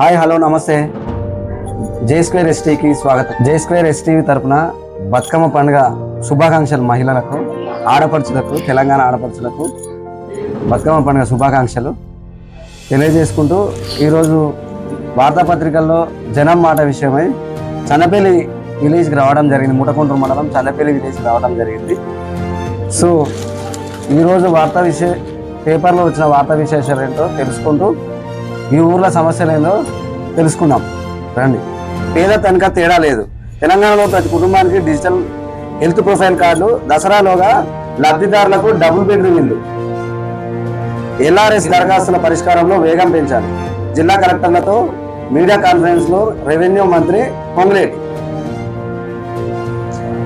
Hi hello నమస్తే. జే square ఎస్టీకి స్వాగతం. జే స్క్వేర్ ఎస్టీవీ తరపున బతుకమ్మ పండుగ శుభాకాంక్షలు మహిళలకు ఆడపడుచులకు తెలంగాణ ఆడపడుచులకు బతుకమ్మ పండుగ శుభాకాంక్షలు తెలియజేసుకుంటూ ఈరోజు వార్తాపత్రికల్లో జనం మాట విషయమై చన్నపల్లి విలేజ్కి రావడం జరిగింది. ముటకుంట్రు మండలం చన్నపల్లి విలేజ్కి రావడం జరిగింది. సో ఈరోజు వార్తా విషయ పేపర్లో వచ్చిన వార్తా విశేషాలు ఏంటో తెలుసుకుంటూ ఈ ఊర్లో సమస్యలు ఏందో తెలుసుకుందాం. రండి. పేద తనక తేడా లేదు. తెలంగాణలో ప్రతి కుటుంబానికి డిజిటల్ హెల్త్ ప్రొఫైల్ కార్డు దసరాలోగా లబ్ధిదారులకు డబుల్ బెడ్రూమ్ ఇల్లు. ఎల్ఆర్ఎస్ దరఖాస్తుల పరిష్కారంలో వేగం పెంచాలి. జిల్లా కలెక్టర్లతో మీడియా కాన్ఫరెన్స్లో రెవెన్యూ మంత్రి పొంగులేటి.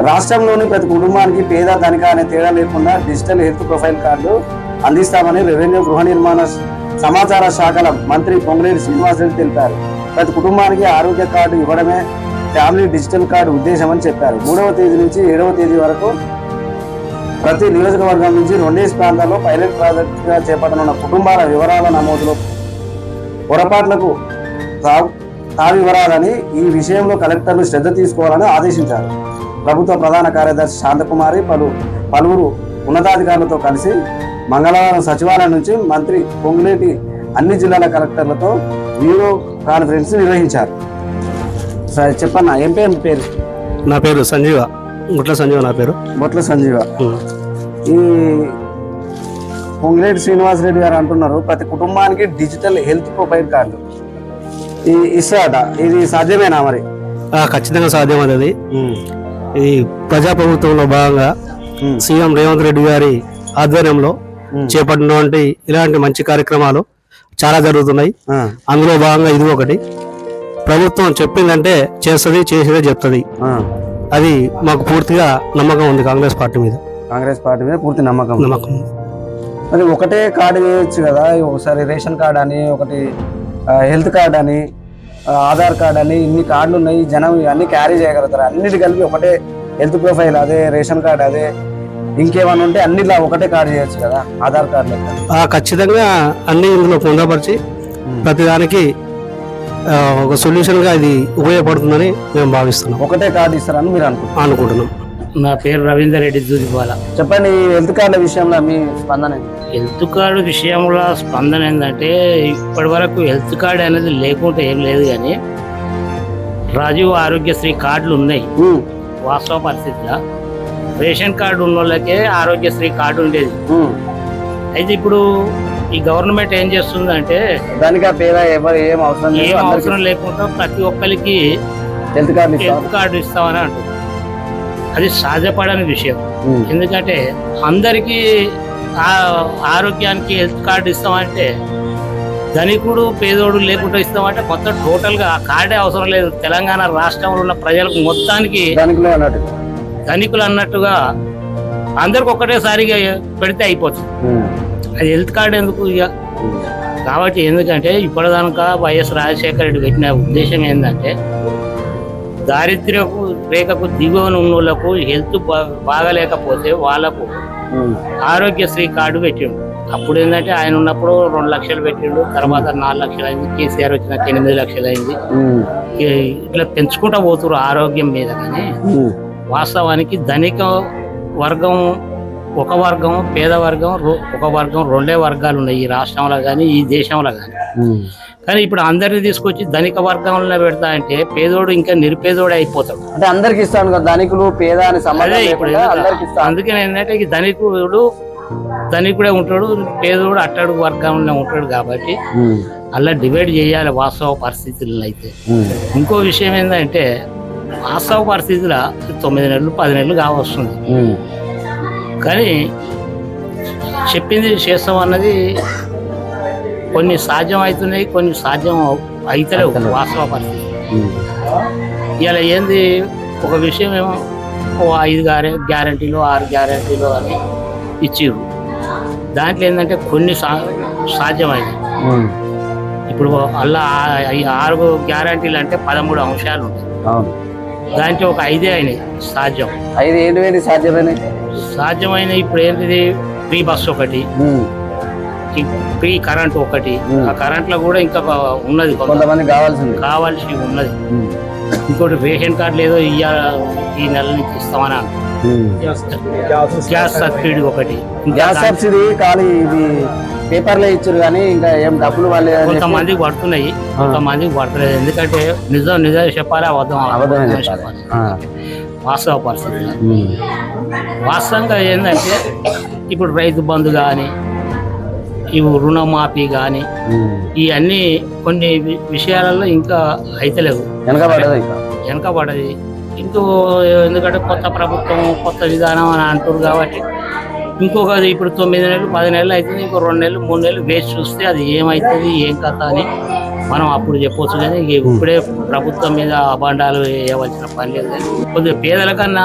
రాష్ట్రంలోని ప్రతి కుటుంబానికి పేద ధనిక అనే తేడా లేకుండా డిజిటల్ హెల్త్ ప్రొఫైల్ కార్డు అందిస్తామని రెవెన్యూ గృహ నిర్మాణ సమాచార శాఖల మంత్రి పొంగులేరు శ్రీనివాసరెడ్డి తెలిపారు. ప్రతి కుటుంబానికి ఆరోగ్య కార్డు ఇవ్వడమే ఫ్యామిలీ డిజిటల్ కార్డు ఉద్దేశమని చెప్పారు. మూడవ తేదీ నుంచి ఏడవ తేదీ వరకు ప్రతి నియోజకవర్గం నుంచి రెండేసి ప్రాంతాల్లో పైలట్ ప్రాజెక్టుగా చేపట్టనున్న కుటుంబాల వివరాల నమోదులో పొరపాట్లకు తావివరాలని ఈ విషయంలో కలెక్టర్లు శ్రద్ధ తీసుకోవాలని ఆదేశించారు. ప్రభుత్వ ప్రధాన కార్యదర్శి శాంతకుమారి పలు పలువురు ఉన్నతాధికారులతో కలిసి మంగళవారం సచివాలయం నుంచి మంత్రి పొంగులేటి అన్ని జిల్లాల కలెక్టర్లతో వీడియో కాన్ఫరెన్స్ నిర్వహించారు. సరే చెప్పన్న ఏం పేరు పేరు? నా పేరు సంజీవ. గుట్ల సంజీవ నా పేరు. బొట్ల సంజీవ. ఈ పొంగిరెడ్డి శ్రీనివాసరెడ్డి గారు అంటున్నారు ప్రతి కుటుంబానికి డిజిటల్ హెల్త్ ప్రొఫైల్ కార్డు. ఈ ఇస్తాట ఇది సాధ్యమేనా మరి? ఖచ్చితంగా సాధ్యమైనది. ఇది ప్రజాప్రభుత్వంలో భాగంగా సీఎం రేవంత్ రెడ్డి గారి ఆధ్వర్యంలో చేపట్టినటువంటి ఇలాంటి మంచి కార్యక్రమాలు చాలా జరుగుతున్నాయి. అందులో భాగంగా ఇది ఒకటి. ప్రభుత్వం చెప్పిందంటే చేస్తుంది చేసేదే చెప్తుంది. అది మాకు పూర్తిగా నమ్మకం ఉంది కాంగ్రెస్ పార్టీ మీద. కాంగ్రెస్ పార్టీ మీద పూర్తి నమ్మకం. నమ్మకం. మరి ఒకటే కార్డు వేయొచ్చు కదా ఒకసారి రేషన్ కార్డ్ అని ఒకటి హెల్త్ కార్డ్ అని ఆధార్ కార్డ్ అని ఇన్ని కార్డులు ఉన్నాయి జనం ఇవన్నీ క్యారీ చేయగలుగుతారు? అన్నిటి కలిపి ఒకటే హెల్త్ ప్రొఫైల్ అదే రేషన్ కార్డ్ అదే ఇంకేమైనా ఉంటే అన్నిలా ఒకటే కార్డు చేయొచ్చు కదా ఆధార్ కార్డు లెక్క. ఖచ్చితంగా అన్ని ఇందులో పొందపరిచి ప్రతిదానికి ఒక సొల్యూషన్గా ఇది ఉపయోగపడుతుందని మేము భావిస్తున్నాం. ఒకటే కార్డు ఇస్తారని మీరు అనుకుంటున్నారు. అనుకుంటున్నాం. నా పేరు రవీందర్ రెడ్డి దూదిపాల చెప్పండి ఈ హెల్త్ కార్డుల విషయంలో మీ స్పందన ఏంటి? హెల్త్ కార్డు విషయంలో స్పందన ఏంటంటే ఇప్పటి వరకు హెల్త్ కార్డు అనేది లేకుంటే ఏం లేదు కానీ రాజీవ్ ఆరోగ్యశ్రీ కార్డులు ఉన్నాయి. వాస్తవ పరిస్థితిలో రేషన్ కార్డు ఉన్న వాళ్ళకే ఆరోగ్యశ్రీ కార్డు ఉండేది. అయితే ఇప్పుడు ఈ గవర్నమెంట్ ఏం చేస్తుందంటే దానికి ఆ పేద ఎవరు ఏం అవసరం ఏం లేకుండా ప్రతి ఒక్కరికి హెల్త్ కార్డు హెల్త్ కార్డు ఇస్తామని అంటుంది అది సాధ్యపడని విషయం. ఎందుకంటే అందరికీ ఆ- ఆరోగ్యానికి హెల్త్ కార్డు ఇస్తామంటే ధనికుడు పేదోడు లేకుండా ఇస్తామంటే మొత్తం టోటల్గా ఆ కార్డే అవసరం లేదు. తెలంగాణ రాష్ట్రంలో ఉన్న ప్రజలకు మొత్తానికి ధనికులు అన్నట్టుగా అందరికి ఒక్కటేసారిగా పెడితే అయిపోతుంది. అది హెల్త్ కార్డు ఎందుకు ఇక? కాబట్టి ఎందుకంటే ఇప్పటిదాకా వైఎస్ రాజశేఖర రెడ్డి పెట్టిన ఉద్దేశం ఏంటంటే దారిద్ర్యకు రేఖకు దిగువన ఉన్న వాళ్ళకు హెల్త్ బాగలేకపోతే వాళ్ళకు ఆరోగ్యశ్రీ కార్డు పెట్టిండు. అప్పుడు ఏంటంటే ఆయన ఉన్నప్పుడు రెండు లక్షలు పెట్టిండు తర్వాత నాలుగు లక్షలు అయింది కేసీఆర్ వచ్చినాక ఎనిమిది లక్షలు అయింది. ఇట్లా పెంచుకుంటా పోతున్నారు ఆరోగ్యం మీద కానీ వాస్తవానికి ధనిక వర్గం ఒక వర్గం పేద వర్గం ఒక వర్గం రెండే వర్గాలు ఉన్నాయి ఈ రాష్ట్రంలో కానీ ఈ దేశంలో కానీ. కానీ ఇప్పుడు అందరిని తీసుకొచ్చి ధనిక వర్గంలో పెడతా అంటే పేదోడు ఇంకా నిరుపేదోడే అయిపోతాడు. అంటే అందరికి ఇస్తాను కదా ధనికులు పేద అని సంబంధం అందుకని ఏంటంటే ఈ ధనికుడు ధనికుడే ఉంటాడు పేదోడు అట్టడుగు వర్గంలో ఉంటాడు కాబట్టి అలా డివైడ్ చేయాలి వాస్తవ పరిస్థితులను అయితే. ఇంకో విషయం ఏంటంటే వాస్తవ పరిస్థితుల తొమ్మిది నెలలు పది నెలలు కావస్తుంది. కానీ చెప్పింది చేస్తాం అన్నది కొన్ని సాధ్యం అవుతున్నాయి కొన్ని సాధ్యం అవుతలేవు వాస్తవ పరిస్థితి. ఇలా ఏంది? ఒక విషయం ఏమో ఓ ఐదు గ్యారె గ్యారంటీలు ఆరు గ్యారంటీలు అని ఇచ్చిర్రు. దాంట్లో ఏంటంటే కొన్ని సా సాధ్యమైనవి. ఇప్పుడు అలా ఆరు గ్యారంటీలు అంటే పదమూడు అంశాలు ఉంటాయి. దాంట్లో ఒక ఐదే అయినాయి. సాధ్యం. ఐదు ఏంటి ఏంటి సాధ్యమైన సాధ్యమైన ఇప్పుడు ఏంటిది? ఫ్రీ బస్ ఒకటి ఫ్రీ కరెంట్ ఒకటి. ఆ కరెంట్లో కూడా ఇంకా ఉన్నది కొంత. కొంతమంది కావాల్సింది. కావాల్సి ఉన్నది. ఇంకోటి రేషన్ కార్డు ఇయ్య ఈ నెల నుంచి ఇస్తామని. గ్యాస్ సబ్సిడీ ఒకటి. గ్యాస్ సబ్సిడీ ఖాళీ ఇది పేపర్లే ఇచ్చారు కానీ ఇంకా ఏం డబ్బులు వాళ్ళే కొంతమందికి పడుతున్నాయి కొంతమందికి పడతలేదు ఎందుకంటే నిజం నిజం చెప్పాలి అబద్ధం చెప్పాలి. వాస్తవ పరిస్థితి. వాస్తవంగా ఏంటంటే ఇప్పుడు రైతు బంధు కానీ ఇవి రుణమాఫీ కానీ. ఇవన్నీ కొన్ని విషయాలలో ఇంకా అయితలేవు. వెనకబడదు ఇక. వెనకబడది. ఇంకో ఎందుకంటే కొత్త ప్రభుత్వం కొత్త విధానం అని అంటారు కాబట్టి ఇంకొక ఇప్పుడు తొమ్మిది నెలలు పది నెలలు అవుతుంది ఇంకో రెండు నెలలు మూడు నెలలు వేసి చూస్తే అది ఏమవుతుంది ఏం కథ అని. మనం అప్పుడు చెప్పొచ్చు కానీ ఇప్పుడే ప్రభుత్వం మీద అభాండాలు వేయవలసిన పని లేదు కానీ కొద్దిగా పేదల కన్నా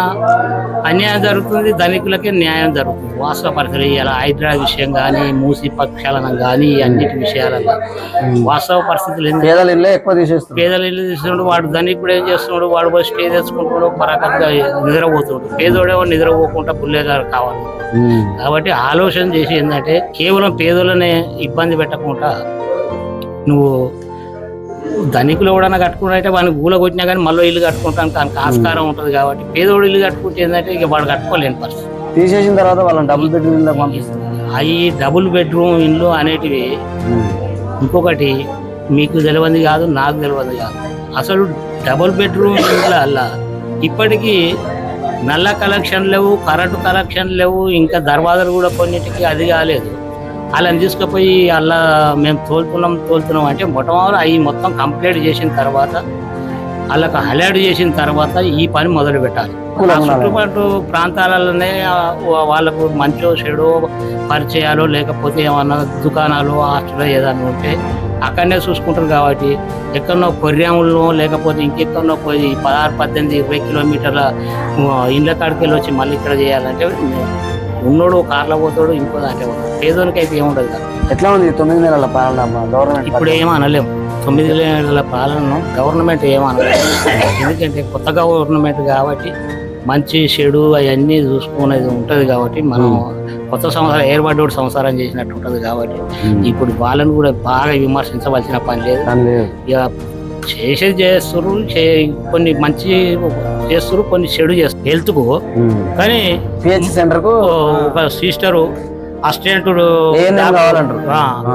అన్యాయం జరుగుతుంది ధనికులకే న్యాయం జరుగుతుంది. వాస్తవ పరిస్థితులు ఇలా హైడ్రా విషయం కానీ మూసి పక్షాలనం కానీ అన్నిటి విషయాలలో వాస్తవ పరిస్థితులు పేదలు ఇల్లే ఎక్కువ తీసేస్తారు పేదలు ఇల్లు తీస్తున్నాడు వాడు ధనికుడు ఏం చేస్తున్నాడు? వాడు పోయి స్టే తెచ్చుకుంటున్నాడు పరాకంగా నిద్రపోతున్నాడు పేదోడేమో నిద్రపోకుండా పుల్లేగారు కావాలి. కాబట్టి ఆలోచన చేసి ఏంటంటే కేవలం పేదలనే ఇబ్బంది పెట్టకుండా నువ్వు ధనికులు ఎవడన్నా కట్టుకున్నట్టే వాడిని గూల కొట్టినా కానీ మళ్ళీ ఇల్లు కట్టుకుంటానికి దానికి ఆస్కారం ఉంటుంది కాబట్టి పేదోడు ఇల్లు కట్టుకుంటే ఏంటంటే ఇక వాడు కట్టుకోలేని పరిస్థితి. తీసేసిన తర్వాత వాళ్ళని డబుల్ బెడ్రూమ్ పంపిస్తారు. అవి డబుల్ బెడ్రూమ్ ఇల్లు అనేటివి. ఇంకొకటి మీకు తెలియంది కాదు నాకు తెలియంది కాదు. అసలు డబుల్ బెడ్రూమ్ అలా ఇప్పటికీ నల్ల కలెక్షన్ లేవు కరెంటు కలెక్షన్ లేవు ఇంకా దర్వాజాలు కూడా కొన్నిటికి అది కాలేదు. వాళ్ళని తీసుకుపోయి అలా మేము తోలుతున్నాం తోలుతున్నాం అంటే మొట్టమొదటి అవి మొత్తం కంప్లీట్ చేసిన తర్వాత వాళ్ళకి అలర్ట్ చేసిన తర్వాత ఈ పని మొదలు పెట్టాలి. ఆ చుట్టుపక్కల ప్రాంతాలలోనే వాళ్ళకు మంచో చెడో పరిచయాలు లేకపోతే ఏమన్నా దుకాణాలు హాస్టల్ ఏదన్నా ఉంటే అక్కడనే చూసుకుంటారు కాబట్టి ఎక్కడనో కొర్యాముల్లో లేకపోతే ఇంకెక్కడనో పోయి పదహారు పద్దెనిమిది ఇరవై కిలోమీటర్ల ఇండ్ల కాడికి వెళ్ళి వచ్చి మళ్ళీ ఇక్కడ చేయాలంటే ఉన్నోడు కార్లో పోతాడు ఇంకో దాంట్లో పోతాడు. పేదోనికి అయితే ఏముండదు కదా. ఎట్లా ఉంది తొమ్మిది నెలల పాలన? గవర్నమెంట్ ఇప్పుడు ఏం అనలేము తొమ్మిది నెలల పాలన గవర్నమెంట్ ఏం అనలేదు. ఎందుకంటే కొత్త గవర్నమెంట్ కాబట్టి మంచి చెడు అవన్నీ చూసుకునేది ఉంటుంది కాబట్టి మనం కొత్త సంవత్సరం ఏర్పడ్డోడు సంసారం చేసినట్టు ఉంటుంది కాబట్టి ఇప్పుడు వాళ్ళని కూడా బాగా విమర్శించవలసిన పని లేదు. ఇక చేసేది చేస్తారు చే- కొన్ని మంచి చేస్తారు కొన్ని చెడు చేస్తారు హెల్త్కు కానీ పిహెచ్ సెంటర్కు ఒక సిస్టరు అసిస్టెంట్.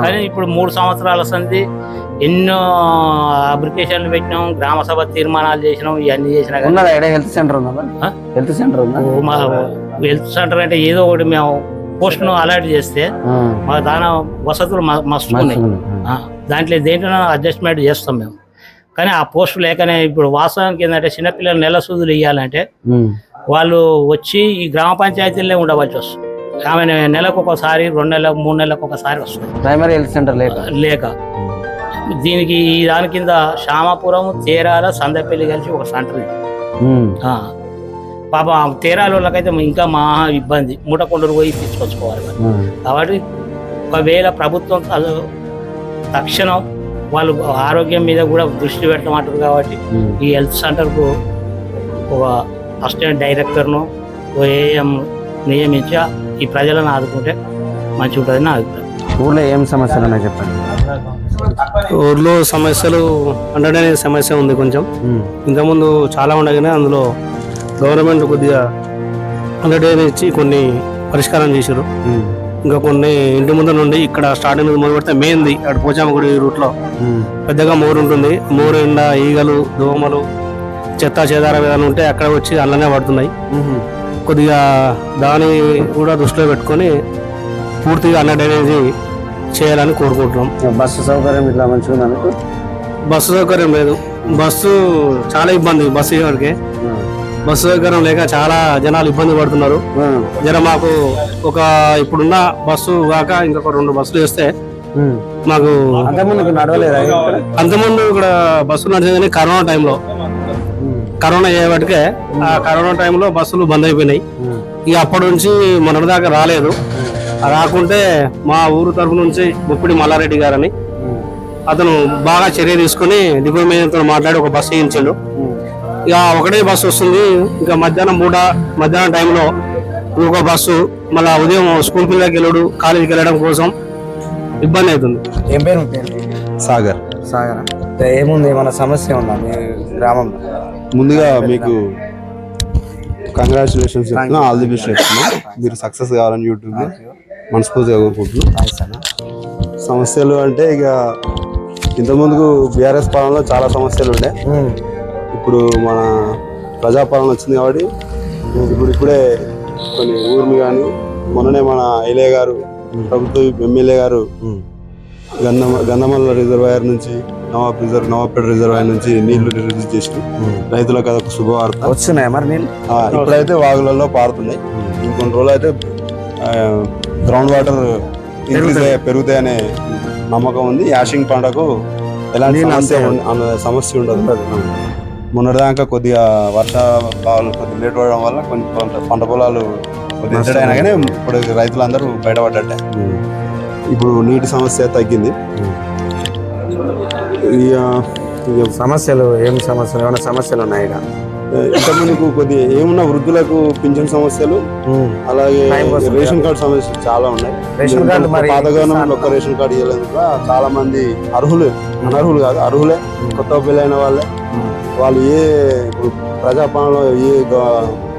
కానీ ఇప్పుడు మూడు సంవత్సరాల సంది ఎన్నో అప్లికేషన్లు పెట్టినాం గ్రామ సభ తీర్మానాలు చేసినాం ఇవన్నీ చేసినా హెల్త్ సెంటర్? హెల్త్ సెంటర్ మా హెల్త్ సెంటర్ అంటే ఏదో ఒకటి మేము పోస్ట్ను అలర్ట్ చేస్తే. మా దాని వసతులు మస్తు ఉన్నాయి దాంట్లో దేంట్లో అడ్జస్ట్మెంట్ చేస్తాం మేము. కానీ ఆ పోస్ట్ లేకనే ఇప్పుడు వాస్తవానికి ఏంటంటే చిన్నపిల్లలు నెల సూదులు ఇవ్వాలంటే. వాళ్ళు వచ్చి ఈ గ్రామ పంచాయతీలనే ఉండవలసి వస్తుంది. ఆమె నెలకు ఒకసారి రెండు నెలలకు మూడు నెలలకు ఒకసారి వస్తుంది. ప్రైమరీ హెల్త్ సెంటర్ లేక? లేక. దీనికి ఈ దాని కింద శ్యామాపురం తేరాల సందపల్లి కలిసి ఒక సెంటర్. పాప తేరాల వాళ్ళకైతే ఇంకా మహా ఇబ్బంది. మూటకొండలు పోయి తీసుకొచ్చుకోవాలి. కాబట్టి ఒకవేళ ప్రభుత్వం తక్షణం వాళ్ళు ఆరోగ్యం మీద కూడా దృష్టి పెట్టమంటారు కాబట్టి ఉమ్. ఈ హెల్త్ సెంటర్కు ఒక అసిస్టెంట్ డైరెక్టర్ను ఓ ఏఎం నియమించి ఈ ప్రజలను ఆదుకుంటే మంచి ఉంటుంది నా అభిప్రాయం ఊర్లో ఏం సమస్యలు ఉన్నాయి చెప్పండి ఊర్లో సమస్యలు అండర్ సమస్య ఉంది కొంచెం ఉమ్. ఇంతకుముందు చాలా ఉండగానే అందులో గవర్నమెంట్ కొద్దిగా అండర్ ఇచ్చి కొన్ని పరిష్కారం చేశారు. ఇంకా కొన్ని ఇంటి ముందు నుండి ఇక్కడ స్టార్టింగ్ నుంచి మొదలు పెడితే మెయిన్ది అక్కడ పోచామగుడి రూట్లో. ఉమ్. పెద్దగా మోరు ఉంటుంది. మోరు ఎండా ఈగలు దోమలు చెత్త చెదారం ఏదైనా ఉంటే అక్కడ వచ్చి అందులోనే పడుతున్నాయి. కొద్దిగా దాన్ని కూడా దృష్టిలో పెట్టుకొని పూర్తిగా అన్న డ్రైనేజీ చేయాలని కోరుకుంటున్నాం. బస్సు సౌకర్యం ఇట్లా మంచిగా బస్సు సౌకర్యం లేదు. బస్సు చాలా ఇబ్బంది బస్సు ఇవ్వడానికి. బస్సు సౌకర్యం లేక చాలా జనాలు ఇబ్బంది పడుతున్నారు. జర మాకు ఒక ఇప్పుడున్న బస్సు కాక ఇంకొక రెండు బస్సులు వేస్తే. మాకు అంతకుముందు ఇక్కడ బస్సులు నడిచేదని కరోనా టైంలో. కరోనా అయ్యేవాటికే ఆ కరోనా టైంలో బస్సులు బంద్ అయిపోయినాయి. ఇక అప్పటి నుంచి మొన్నటి దాకా రాలేదు రాకుంటే మా ఊరు తరఫు నుంచి ముప్పిడి మల్లారెడ్డి గారని. అతను బాగా చర్య తీసుకుని మీద మాట్లాడి ఒక బస్సు వేయించాడు. ఇక ఒకటే బస్సు వస్తుంది. ఇంకా మధ్యాహ్నం మూడ మధ్యాహ్నం టైంలో ఇంకో బస్సు మళ్ళా ఉదయం స్కూల్ పిల్లలకి వెళ్ళడు కాలేజీకి వెళ్ళడం కోసం ఇబ్బంది అవుతుంది. ఏం పేరు సాగర్. సాగర? ఏముంది ఏమైనా సమస్య ఉందా మీ గ్రామంలో? ముందుగా మీకు కంగ్రాచులేషన్స్ చెప్తున్నా. ఆల్ ది బెస్ట్ చెప్తున్నా. మీరు సక్సెస్ కావాలని యూట్యూబ్లో మనస్ఫూర్తిగా కోరుకుంటున్నా. సమస్యలు అంటే ఇక ఇంతకుముందుకు బీఆర్ఎస్ పాలనలో చాలా సమస్యలు ఉండే. ఇప్పుడు మన ప్రజాపాలన వచ్చింది కాబట్టి ఇప్పుడు ఇప్పుడే కొన్ని ఊర్లు కానీ మొన్ననే మన ఎల్ఏ గారు ప్రభుత్వ ఎమ్మెల్యే గారు గంధమ గంధమల్ల రిజర్వాయర్ నుంచి నవాబ్ రిజర్వ్ నవాబ్పేట రిజర్వాయర్ నుంచి నీళ్ళు రిలీజ్ చేసి రైతులకు అదొక శుభవార్త. వస్తున్నాయి మరి నీళ్ళు ఇప్పుడైతే వాగులలో పారుతున్నాయి. ఇంకొన్ని రోజులు అయితే గ్రౌండ్ వాటర్ ఇంక్రీజ్ అయ్యే పెరుగుతాయనే నమ్మకం ఉంది. యాషింగ్ పంటకు ఎలాంటి సమస్య ఉండదు. మొన్నటిదాకా కొద్దిగా వర్షాలు కొద్దిగా లేట్ పడడం వల్ల కొన్ని పంట పంట పొలాలు కొద్దిగా అయినా కానీ ఇప్పుడు రైతులందరూ బయటపడ్డట్టే. ఇప్పుడు నీటి సమస్య తగ్గింది. సమస్యలు ఏం సమస్యలు? ఏమైనా సమస్యలు ఉన్నాయి ఇక ఇంతకుముందుకు కొద్ది ఏమున్నా వృద్ధులకు పింఛన్ సమస్యలు అలాగే రేషన్ కార్డు సమస్యలు చాలా ఉన్నాయి. రేషన్ కార్డు మరి పాత గవర్నమెంట్ ఒక్క రేషన్ కార్డు ఇవ్వలేదు చాలా మంది అర్హులు అనర్హులు కాదు అర్హులే కొత్త పెళ్ళైన వాళ్ళే. వాళ్ళు ఏ ఇప్పుడు ప్రజాపాలనలో ఏ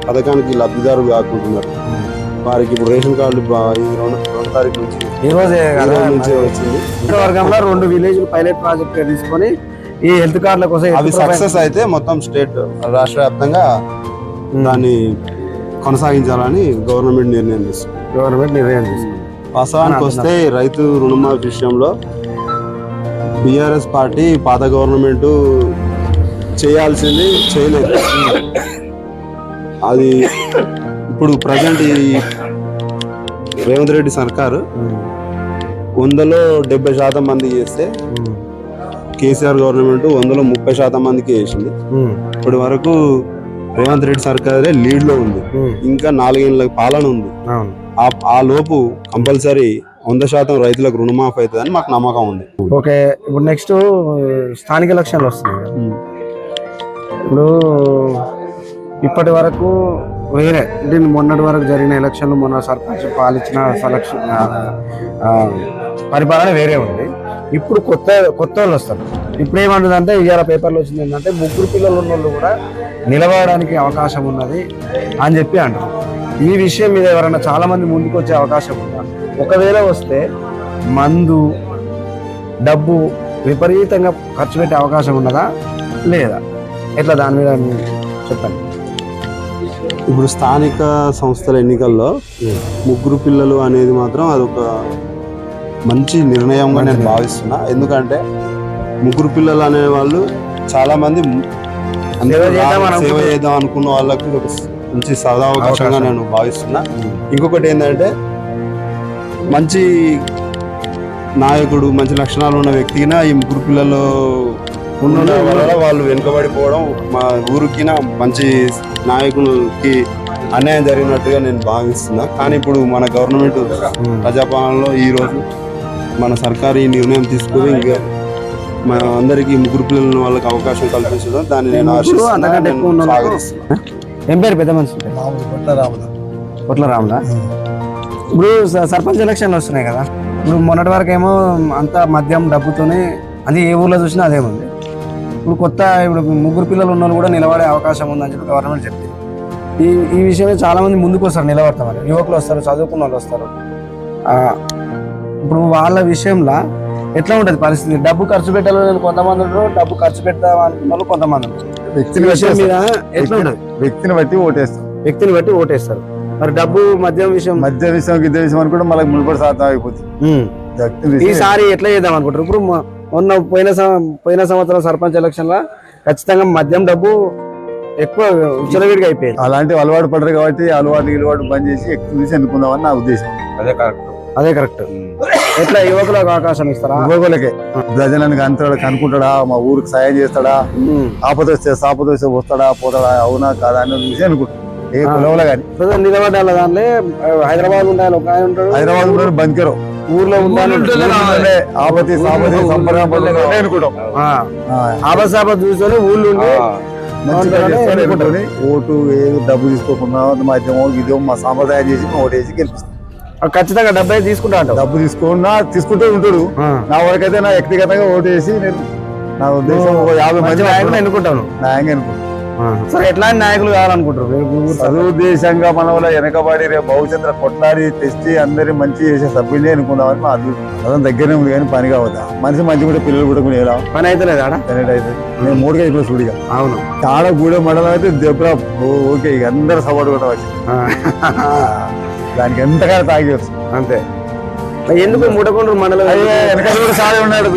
పథకానికి లబ్ధిదారులు కాకుంటున్నారు. వారికి ఇప్పుడు రేషన్ కార్డు రెండు తారీఖు నుంచి ఈ రోజే వచ్చింది. వర్గంలో రెండు విలేజ్ పైలట్ ప్రాజెక్ట్ తీసుకొని ఈ హెల్త్ కార్డుల కోసం అవి సక్సెస్ అయితే మొత్తం స్టేట్ రాష్ట్ర వ్యాప్తంగా దాన్ని కొనసాగించాలని గవర్నమెంట్ నిర్ణయం తీసుకుంది. గవర్నమెంట్ నిర్ణయం తీసుకుంది. వాస్తవానికి వస్తే రైతు రుణమాఫీ విషయంలో బీఆర్ఎస్ పార్టీ పాత గవర్నమెంట్ చేయాల్సింది చేయలేదు. అది ఇప్పుడు ప్రజెంట్ ఈ రేవంత్ రెడ్డి సర్కారు వందలో డెబ్బై శాతం మంది చేస్తే కేసీఆర్ గవర్నమెంట్ వందలో ముప్పై శాతం మందికి చేసింది ఇప్పటి వరకు రేవంత్ రెడ్డి సర్కారే లీడ్లో ఉంది ఇంకా నాలుగేళ్ళ పాలన ఉంది. ఆ లోపు కంపల్సరీ వంద శాతం రైతులకు రుణమాఫీ అవుతుందని మాకు నమ్మకం ఉంది. ఓకే ఇప్పుడు నెక్స్ట్ స్థానిక ఎలక్షన్లు వస్తున్నాయి. ఇప్పుడు ఇప్పటి వరకు వేరే అంటే మొన్నటి వరకు జరిగిన ఎలక్షన్లు మొన్న సర్పంచ్ పాలించిన సెలక్షన్ పరిపాలన వేరే ఉంది. ఇప్పుడు కొత్త కొత్త వాళ్ళు వస్తారు. ఇప్పుడు ఏమంటుందంటే ఇవాళ పేపర్లో వచ్చింది ఏంటంటే ముగ్గురు పిల్లలు ఉన్న వాళ్ళు కూడా నిలబడడానికి అవకాశం ఉన్నది అని చెప్పి అంటారు. ఈ విషయం మీద ఎవరైనా చాలామంది ముందుకు వచ్చే అవకాశం ఉందా? ఒకవేళ వస్తే మందు డబ్బు విపరీతంగా ఖర్చు పెట్టే అవకాశం ఉన్నదా? లేదా? ఎట్లా దాని మీద చెప్పండి. ఇప్పుడు స్థానిక సంస్థల ఎన్నికల్లో ముగ్గురు పిల్లలు అనేది మాత్రం అదొక మంచి నిర్ణయంగా నేను భావిస్తున్నా. ఎందుకంటే ముగ్గురు పిల్లలు అనే వాళ్ళు చాలా మంది అందరూ సేవ చేద్దాం అనుకున్న వాళ్ళకి ఒక మంచి సదావకాశంగా. నేను భావిస్తున్నా. ఇంకొకటి ఏంటంటే మంచి నాయకుడు మంచి లక్షణాలు ఉన్న వ్యక్తిన ఈ ముగ్గురు పిల్లలు ఉన్న వల్ల వాళ్ళు వెనుకబడిపోవడం మా ఊరికి మంచి నాయకులకి అన్యాయం జరిగినట్టుగా నేను భావిస్తున్నా. కానీ ఇప్పుడు మన గవర్నమెంట్ ప్రజాపాలనలో ఈ రోజు మన సర్కారు ఈ నిర్ణయం తీసుకుని ఇంకా మన అందరికీ ముగ్గురు పిల్లల వాళ్ళకి అవకాశం కల్పించడం దాన్ని నేను ముగ్గురు ఆశిస్తున్నా, అంతకంటే నేను ఎక్కువ ఉన్న వాళ్ళకు- స్వాగతిస్తున్నా. ఏం పేరు పెద్ద మనిషి? పొట్ల రాములా ఇప్పుడు స- సర్పంచ్ ఎలక్షన్లు వస్తున్నాయి కదా. ఇప్పుడు మొన్నటి వరకు ఏమో అంతా మద్యం డబ్బుతోనే అది ఏ ఊర్లో చూసినా అదే ఉంది. ఇప్పుడు కొత్త ఇప్పుడు ముగ్గురు పిల్లలు ఉన్న వాళ్ళు కూడా నిలబడే అవకాశం ఉందని చెప్పి గవర్నమెంట్ చెప్పింది. ఈ ఈ విషయమే చాలా మంది ముందుకు వస్తారు నిలబడతామని యువకులు వస్తారు చదువుకున్న వాళ్ళు వస్తారు. ఆ, ఇప్పుడు వాళ్ళ విషయంలో ఎట్లా ఉంటుంది పరిస్థితి? డబ్బు ఖర్చు పెట్టాలని కొంతమంది ఉంటారు డబ్బు ఖర్చు పెడతాం అనుకున్న కొంతమంది వ్యక్తిని విషయం మీద ఎట్లా ఉంటుంది? వ్యక్తిని బట్టి ఓటేస్తాం. వ్యక్తిని బట్టి ఓటేస్తారు. మరి డబ్బు మద్యం విషయం మధ్య విషయం గిద్ద విషయం అని కూడా మనకు మునుపటి శాతం అయిపోతుంది. ఈసారి ఎట్లా చేద్దాం అనుకుంటారు? ఇప్పుడు మొన్న పోయిన సం- పోయిన సంవత్సరం సర్పంచ్ ఎలక్షన్లో ఖచ్చితంగా మద్యం డబ్బు ఎక్కువ విచ్చలవిడిగా అయిపోయింది. అలాంటి అలవాటు పడరు కాబట్టి అలవాటు గిలవాటు బంద్ చేసి వ్యక్తి విషయం ఎన్నుకుందామని నా ఉద్దేశం. అదే కరెక్ట్. ఎట్లా యువకులకు అవకాశం ఇస్తారా? యువకులకే. ప్రజలను కనుతాడా కనుక్కుంటాడా? మా ఊరికి సాయం చేస్తాడా? ఉమ్. ఆపద వస్తే వస్తాడా? పోతాడా? అవునా? కాదా? అనే విషయం అనుకుంటాడు ఏ ఆ. కులంలో కానీ. ప్రజలు నిలబడాలి హైదరాబాద్ ఉండాలి ఒక ఆయన ఉంటాడు. హైదరాబాద్ బంద్కెరు ఊర్లో ఉండాలి. ఆపతి సాపతి సంప్రదాయం అనుకుంటాం. చూసుకొని ఊళ్ళో ఉండి ఓటు ఏది డబ్బు తీసుకోకుండా మధ్యమో ఇదేమో మా సాంప్రదాయం చేసి మా ఓటు వేసి గెలిపిస్తాం ఖచ్చితంగా డెబ్బై తీసుకుంటా అంటావు. డబ్బు తీసుకున్నా తీసుకుంటూ ఉంటాడు. నా వరకైతే నా వ్యక్తిగతంగా ఓటు వేసి నేను నా ఉద్దేశం ఒక యాభై మంది నాయకులు ఎన్నుకుంటాను న్యాయంగా అనుకుంటున్నాను సరే ఎట్లాంటి నాయకులు కావాలనుకుంటారు? చదువు దేశంగా మన వల్ల వెనకబడి రేపు భవిష్యత్తులో కొట్లాడి తెచ్చి అందరి మంచి చేసే సభ్యులే అనుకున్నామని మా అదే దగ్గరనే ఉంది కానీ పని కావద్దా? మనిషి మంచి కూడా పిల్లలు కూడా కూడా పని అయితే లేదా అయితే. నేను మూడుగా ఇప్పుడు చూడిగా. అవును. చాలా గూడెం మండలం అయితే దెబ్బ ఓకే ఇక అందరు సపోర్ట్ కూడా వచ్చింది దానికి ఎంతగానో తాగి వస్తుంది. అంతే. ఎందుకు ముడకొండ్రు మండలం వెనకాల కూడా సారి ఉన్నాడు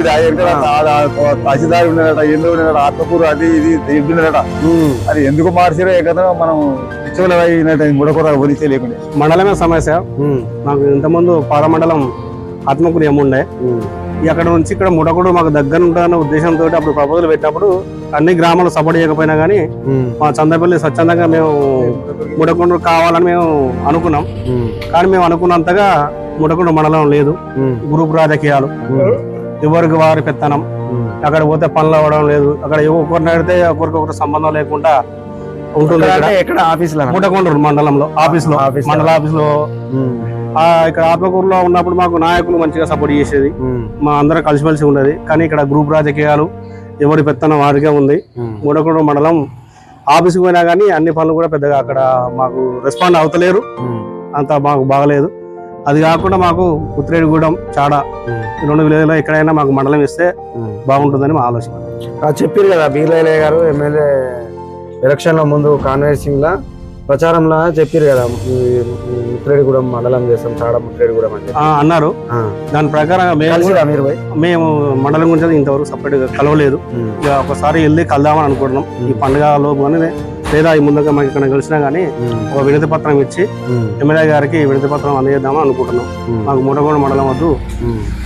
తహసీల్దార్ ఉన్నాడట ఎందుకు ఉన్నాడు ఆత్మకూరు అది ఇది ఉమ్. అది ఎందుకు మార్చారో ఏ కదా మనం పిచ్చోళ్ళ ముడకూర పోలీసే లేకుండా మండలమే సమస్య. మాకు ఇంతకుముందు పాల మండలం ఆత్మకూరు ఏముండే అక్కడ నుంచి ఇక్కడ ముడకుడు మాకు దగ్గర ఉంటుందన్న ఉద్దేశంతో అప్పుడు ప్రపోజల్ పెట్టినప్పుడు అన్ని గ్రామాలు సపోర్ట్ చేయకపోయినా కానీ. మా చందపల్లి స్వచ్ఛందంగా మేము ముడకుండ్రు కావాలని మేము అనుకున్నాం. కానీ మేము అనుకున్నంతగా ముడకుండు మండలం లేదు. గ్రూప్ రాజకీయాలు. ఎవరికి వారి పెత్తనం. అక్కడ పోతే పనులు అవ్వడం లేదు. అక్కడ ఒకరిని అడిగితే ఒకరికొకరు సంబంధం లేకుండా ఉంటుంది ఎక్కడ ఆఫీసులో ముడకొండూరు మండలంలో ఆఫీస్లో. మండల ఆఫీస్లో ఇక్కడ ఆత్మకూరులో ఉన్నప్పుడు మాకు నాయకులు మంచిగా సపోర్ట్ చేసేది. మా అందరం కలిసిమెలిసి ఉండేది. కానీ ఇక్కడ గ్రూప్ రాజకీయాలు ఎవరి పెత్తనం వారిగా ఉంది. మూడకొండ మండలం ఆఫీస్కి పోయినా కానీ అన్ని పనులు కూడా పెద్దగా అక్కడ మాకు రెస్పాండ్ అవుతలేరు. అంత మాకు బాగలేదు. అది కాకుండా మాకు ఉత్రేడిగూడెం చాడ రెండు విలేజ్లో ఎక్కడైనా మాకు మండలం ఇస్తే బాగుంటుందని మా ఆలోచన. చెప్పారు కదా బీర్లయ్య గారు ఎమ్మెల్యే ఎలక్షన్లో ముందు కాన్వెన్సింగ్ లా ప్రచారంలో చెప్పారు కదా ముత్రేడిగూడెం మండలం చేస్తాం చాడ ముత్రేడిగూడెం అని అన్నారు. దాని ప్రకారం మేము మీరు మండలం గురించి ఇంతవరకు సపరేట్ కలవలేదు. ఇక ఒకసారి వెళ్ళి కలుదామని అనుకుంటున్నాం. ఈ పండుగ లోపు కానీ లేదా ఈ ముందుగా మాకు ఇక్కడ కలిసినా కానీ ఒక వినతి పత్రం ఇచ్చి ఎమ్మెల్యే గారికి వినతి పత్రం అందజేద్దామని అనుకుంటున్నాం. మాకు మూటగూడ మండలం వద్దు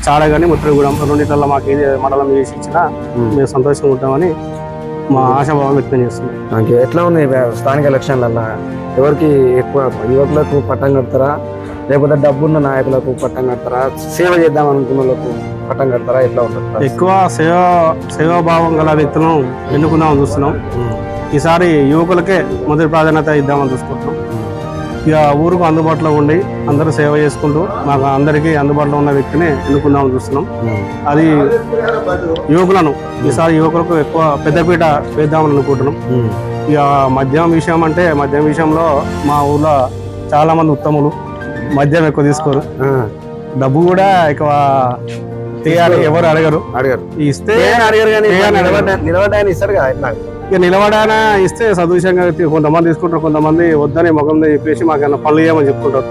చాడ కానీ ముత్రగూడెం రెండింటిలో మాకు ఏది మండలం చేసి ఇచ్చినా మేము సంతోషంగా ఉంటామని మా ఆశాభావం వ్యక్తం చేస్తున్నాం నాకు ఎట్లా ఉన్నాయి స్థానిక ఎలక్షన్లల్లో? ఎవరికి ఎక్కువ యువకులకు పట్టం కడతారా? లేకపోతే డబ్బున్న నాయకులకు పట్టం కడతారా? సేవ చేద్దాం అనుకున్న వాళ్ళకు పట్టం కడతారా? ఎట్లా ఉంటుంది ఎక్కువ సేవ సేవాభావం గల వ్యక్తులను ఎన్నుకుందామని చూస్తున్నాం. ఈసారి యువకులకే మొదటి ప్రాధాన్యత ఇద్దామని చూసుకుంటున్నాం. ఊరుకు అందుబాటులో ఉండి అందరూ సేవ చేసుకుంటూ మాకు అందరికీ అందుబాటులో ఉన్న వ్యక్తిని ఎన్నుకుందామని చూస్తున్నాం. అది యువకులను ఈసారి యువకులకు ఎక్కువ పెద్దపీట వేద్దామని అనుకుంటున్నాం. ఇక మద్యం విషయం అంటే మద్యం విషయంలో మా ఊర్లో చాలా మంది ఉత్తములు మద్యం ఎక్కువ తీసుకోరు. డబ్బు కూడా ఎక్కువ తీయాలి ఎవరు అడగరు. అడిగారు. ఇస్తే అడిగారు కానీ నిలబడ్డాయని ఇస్తారు కదా ఇక నిలబడానా? ఇస్తే సదృశ్యంగా తీ- కొంతమంది తీసుకుంటారు కొంతమంది వద్దని ముఖం చెప్పేసి మాకన్నా పనులు చేయమని చెప్పుకుంటారు.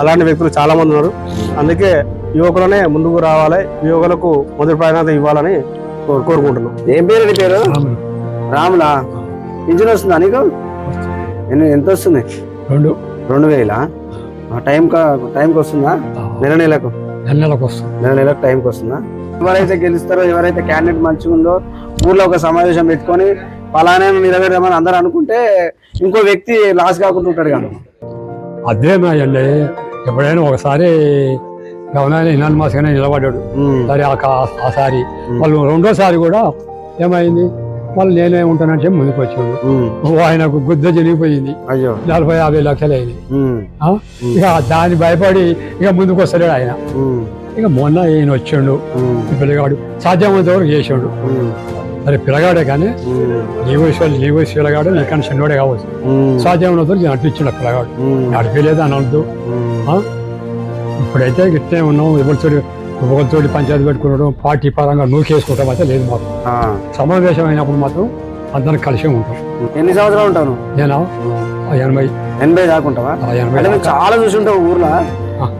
అలాంటి వ్యక్తులు చాలా మంది ఉన్నారు. అందుకే యువకులనే ముందుకు రావాలి యువకులకు మొదటి ప్రాధాన్యత ఇవ్వాలని కోరు- కోరుకుంటున్నాం. ఏం పేరు నీ పేరు? రాములా. పింఛన్ వస్తుందా నీకు? ఎన్ని ఎంత వస్తుంది? రెండు. రెండు వేల? టైం టైంకి వస్తుందా? నెల నెలకు? నెల నెలకు వస్తుంది. నెల నెలకు టైంకి వస్తుందా? ఎవరైతే గెలుస్తారో ఎవరైతే క్యాండిడేట్ మంచిగా ఉందో ఊర్లో ఒక సమావేశం పెట్టుకొని పలానే నిలబెడదామని అందరూ అనుకుంటే ఇంకో వ్యక్తి లాస్ కాకుండా ఉంటాడు కదా. అదే అండి ఎప్పుడైనా ఒకసారి గమనాన్ని ఇనాన్ మాస్గానే నిలబడ్డాడు. సరే ఆ కా- ఆ సారి. వాళ్ళు రెండోసారి కూడా ఏమైంది? వాళ్ళు నేనే ఉంటానంటే ముందుకు వచ్చాడు. ఆయనకు గుద్ద జరిగిపోయింది. అయ్యో. నలభై యాభై లక్షలు అయింది? ఇక దాన్ని భయపడి ఇక ముందుకు వస్తలేడు ఆయన. ఇక మొన్న ఈయన వచ్చిండు. పిల్లగాడు సాధ్యమైనంత వరకు చేసాడు. ఉమ్, సరే పిల్లగాడే కానీ నీ వయసు నీ వయసు పిల్లగాడు నీకన్నా చిన్నోడే కావచ్చు. వరకు నటించిండు ఆ పిల్లగాడు. నడిపేలేదు అని అనొద్దు? ఇప్పుడైతే ఇట్టే ఉన్నాం. ఎవరితోటి ఒకరితోటి పంచాయతీ పెట్టుకున్నాడు పార్టీ పరంగా నూకేసుకుంటాం అయితే లేదు మాకు. సమావేశం అయినప్పుడు మాత్రం అందరం కలిసి ఉంటాం. ఎన్ని సంవత్సరాలు ఉంటావు నువ్వు? నేను? ఎనభై. ఎనభై దాకా. చాలా చూసి ఉంటావు ఊర్లో.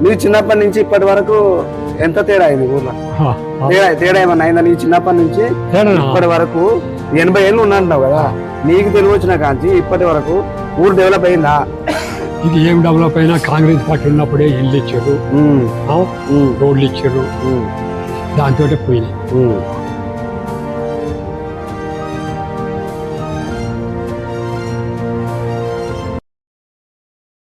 నీకు చిన్నప్పటి నుంచి ఇప్పటి వరకు ఎంత తేడా అయింది ఊర్లో. తేడా తేడా ఏమన్నా అయిందా నీ చిన్నప్పటి నుంచి? ఇప్పటి వరకు ఎనభై ఏళ్ళు ఉన్నాంటావు కదా నీకు తెలివి వచ్చిన కాంచి ఇప్పటి వరకు ఊరు డెవలప్ అయిందా? ఇది ఏం డెవలప్ అయినా కాంగ్రెస్ పార్టీ ఉన్నప్పుడే ఇల్లు ఇచ్చారు. రోడ్లు ఇచ్చారు. దాంతో పోయినాయి.